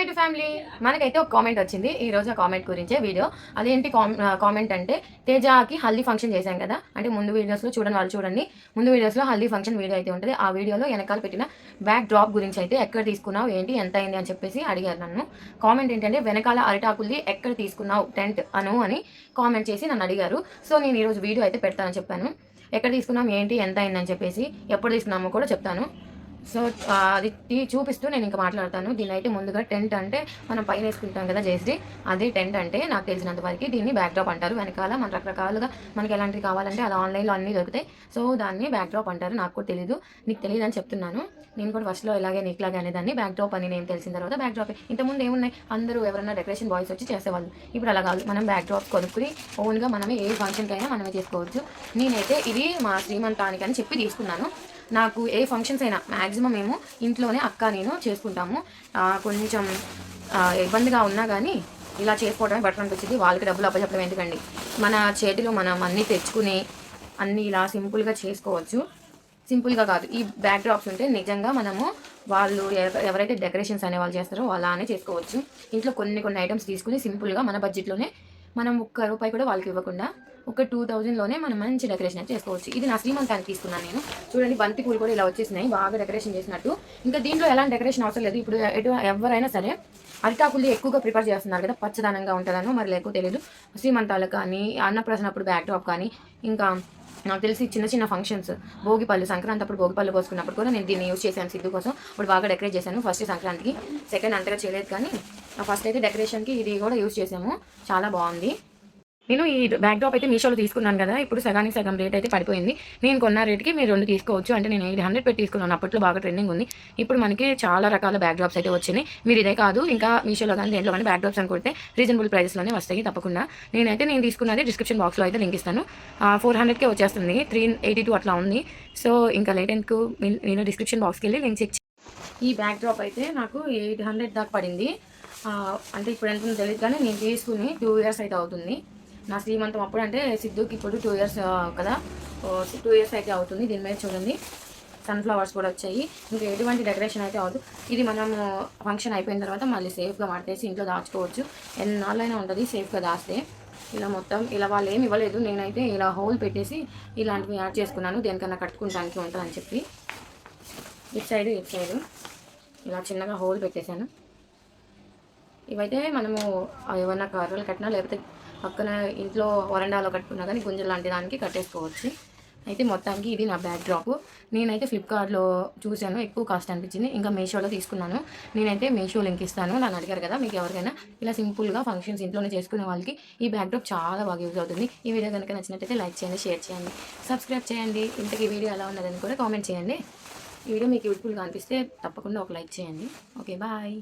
My to family? మనకైతే ఒక comment వచ్చింది. ఈ రోజు ఆ కామెంట్ గురించే వీడియో. అదేంటి కామెంట్ అంటే తేజాకి హల్దీ ఫంక్షన్ చేశాం కదా. అంటే ముందు వీడియోస్లో చూడండి వాళ్ళు చూడండి. ముందు వీడియోస్లో హల్దీ ఫంక్షన్ వీడియో అయితే ఉంటుంది. ఆ వీడియోలో వెనకాల పెట్టిన బ్యాక్ డ్రాప్ గురించి అయితే ఎక్కడ తీసుకున్నావు ఏంటి ఎంత అయింది అని చెప్పేసి అడిగారు నన్ను. కామెంట్ ఏంటంటే వెనకాల అరిటాకుల్ది ఎక్కడ తీసుకున్నావు టెంట్ అను అని కామెంట్ చేసి నన్ను అడిగారు. సో నేను ఈరోజు వీడియో అయితే పెడతానని చెప్పాను. ఎక్కడ తీసుకున్నాం ఏంటి ఎంత అయిందని చెప్పేసి ఎప్పుడు తీసుకున్నామో కూడా చెప్తాను. సో అది చూపిస్తూ నేను ఇంకా మాట్లాడతాను. దీని అయితే ముందుగా టెంట్ అంటే మనం పైన వేసుకుంటాం కదా జేసీ అదే టెంట్ అంటే నాకు తెలిసినంత వరకు దీన్ని బ్యాక్ డ్రాప్ అంటారు. వెనకాల మన రకరకాలుగా మనకి ఎలాంటివి కావాలంటే అది ఆన్లైన్లో అన్నీ దొరుకుతాయి. సో దాన్ని బ్యాక్ డ్రాప్ అంటారు. నాకు కూడా తెలియదు నీకు తెలియదు అని చెప్తున్నాను. నేను కూడా ఫస్ట్లో ఇలాగే నీకులాగే అనేదాన్ని. బ్యాక్ డ్రాప్ అని నేను తెలిసిన తర్వాత బ్యాక్ డ్రాప్. ఇంతకుముందు ఏమున్నాయి? అందరూ ఎవరైనా డెకరేషన్ బాయ్స్ వచ్చి చేసేవాళ్ళు. ఇప్పుడు అలా కాదు. మనం బ్యాక్డ్రాప్ కొనుక్కుని ఓన్గా మనమే ఏ ఫంక్షన్కైనా అయినా మనమే చేసుకోవచ్చు. నేనైతే ఇది మా శ్రీమంతానికి అని చెప్పి తీసుకున్నాను. నాకు ఏ ఫంక్షన్స్ అయినా మ్యాక్సిమం మేము ఇంట్లోనే అక్క నేను చేసుకుంటాము. కొంచెం ఇబ్బందిగా ఉన్నా కానీ ఇలా చేసుకోవడమే బెటర్ అనిపించింది. వాళ్ళకి డబ్బులు అప్పచెప్పడం ఎందుకండి? మన చేతిలో మనం అన్నీ తెచ్చుకుని అన్నీ ఇలా సింపుల్గా చేసుకోవచ్చు. సింపుల్గా కాదు. ఈ బ్యాక్ డ్రాప్స్ ఉంటే నిజంగా మనము వాళ్ళు ఎవరైతే డెకరేషన్స్ అనే వాళ్ళు చేస్తారో అలానే చేసుకోవచ్చు. ఇంట్లో కొన్ని కొన్ని ఐటమ్స్ తీసుకుని సింపుల్గా మన బడ్జెట్లోనే మనం ఒక్క రూపాయి కూడా వాళ్ళకి ఇవ్వకుండా ఒక టూ థౌజండ్లోనే మనం మంచి డెకరేషన్ చేసుకోవచ్చు. ఇది నా శ్రీమంతానికి తీసుకున్నాను నేను. చూడండి బంతి పూలు కూడా ఇలా వచ్చేసినాయి. బాగా డెకరేషన్ చేసినట్టు. ఇంకా దీంట్లో ఎలాంటి డెకరేషన్ అవసరం లేదు. ఇప్పుడు ఎటు ఎవరైనా సరే అరిటాకుల్ని ఎక్కువగా ప్రిపేర్ చేస్తున్నారు కదా. పచ్చదనంగా ఉంటుందనో మరి లేకపోతే తెలియదు. శ్రీమంతాలకు కానీ అన్నప్రాసన అప్పుడు బ్యాక్ కానీ ఇంకా నాకు తెలిసి చిన్న చిన్న ఫంక్షన్స్ భోగిపళ్ళు సంక్రాంతి అప్పుడు భోగిపళ్ళు పోసుకున్నప్పుడు కూడా నేను దీన్ని యూజ్ చేశాను సిద్ధు కోసం. ఇప్పుడు బాగా డెకరేట్ చేశాను. ఫస్ట్ సంక్రాంతికి. సెకండ్ అంతగా చేయలేదు కానీ ఫస్ట్ అయితే డెకరేషన్కి ఇది కూడా యూజ్ చేసాము. చాలా బాగుంది. నేను ఈ బ్యాక్ డ్రాప్ అయితే మీషోలో తీసుకున్నాను కదా ఇప్పుడు సగానికి సగం రేట్ అయితే పడిపోయింది. నేను కొన్న రేట్కి మీరు రెండు తీసుకోవచ్చు. అంటే నేను ఎయిట్ హండ్రెడ్ పెట్టి తీసుకున్నాను. అప్పట్లో బాగా ట్రెండింగ్ ఉంది. ఇప్పుడు మనకి చాలా రకాల బ్యాక్ డ్రాప్స్ అయితే వచ్చినాయి. మీరు ఇదే కాదు ఇంకా మీషోలో కానీ దేంట్లో కానీ బ్యాక్ డ్రాప్స్ అనుకుంటే రీజనబుల్ ప్రైస్లోనే వస్తాయి తప్పకుండా. నేనైతే నేను తీసుకున్నది డిస్క్రిప్షన్ బాక్స్లో అయితే లింక్ ఇస్తాను. ఫోర్ హండ్రెడ్కే వచ్చేస్తుంది. త్రీ ఎయిటీ టూ అట్లా ఉంది. సో ఇంకా లేట్ ఎందుకు? నేను డిస్క్రిప్షన్ బాక్స్కి వెళ్ళి లింక్ చెక్ ఈ బ్యాక్ డ్రాప్ అయితే నాకు ఎయిట్ హండ్రెడ్ దాకా పడింది. అంటే ఇప్పుడు ఎంత ఉందో తెలియదు కానీ నేను తీసుకుని టూ ఇయర్స్ అయితే అవుతుంది. నా శ్రీమంతం అప్పుడు అంటే సిద్ధుకి ఇప్పుడు టూ ఇయర్స్ కదా? టూ ఇయర్స్ అయితే అవుతుంది దీని మీద చూడండి. సన్ఫ్లవర్స్ కూడా వచ్చాయి. ఇంకా ఎటువంటి డెకరేషన్ అయితే అవదు ఇది మనం ఫంక్షన్ అయిపోయిన తర్వాత మళ్ళీ సేఫ్గా మాట్లాడేసి ఇంట్లో దాచుకోవచ్చు. ఎన్నాళ్ళైనా ఉంటుంది సేఫ్గా దాస్తే. ఇలా మొత్తం ఇలా వాళ్ళు ఏమి ఇవ్వలేదు. నేనైతే ఇలా హోల్ పెట్టేసి ఇలాంటివి యాడ్ చేసుకున్నాను. దేనికన్నా కట్టుకుంటానికి ఉంటుందని చెప్పి. ఇటు సైడ్ ఇటు సైడ్. ఇలా చిన్నగా హోల్ పెట్టేశాను. ఇవైతే మనము ఏమైనా ఏమన్నా కర్రలు కట్టినా లేకపోతే పక్కన ఇంట్లో వరండాలో కట్టుకున్నా కానీ గుంజ లాంటి దానికి కట్టేసుకోవచ్చు. అయితే మొత్తానికి ఇది నా బ్యాక్ డ్రాప్ నేనైతే ఫ్లిప్కార్ట్లో చూశాను ఎక్కువ కాస్ట్ అనిపించింది. ఇంకా మీషోలో తీసుకున్నాను. నేనైతే మీషో లింక్ ఇస్తాను. నన్ను అడిగారు కదా మీకు ఎవరికైనా ఇలా సింపుల్గా ఫంక్షన్స్ ఇంట్లోనే చేసుకునే వాళ్ళకి ఈ బ్యాక్ డ్రాప్ చాలా బాగా యూజ్ అవుతుంది. ఈ వీడియో కనుక నచ్చినట్టయితే లైక్ చేయండి షేర్ చేయండి సబ్స్క్రైబ్ చేయండి. ఇంతకీ వీడియో ఎలా ఉన్నదని కూడా కామెంట్ చేయండి. ఈ వీడియో మీకు యూట్ఫుల్గా అనిపిస్తే తప్పకుండా ఒక లైక్ చేయండి. Okay bye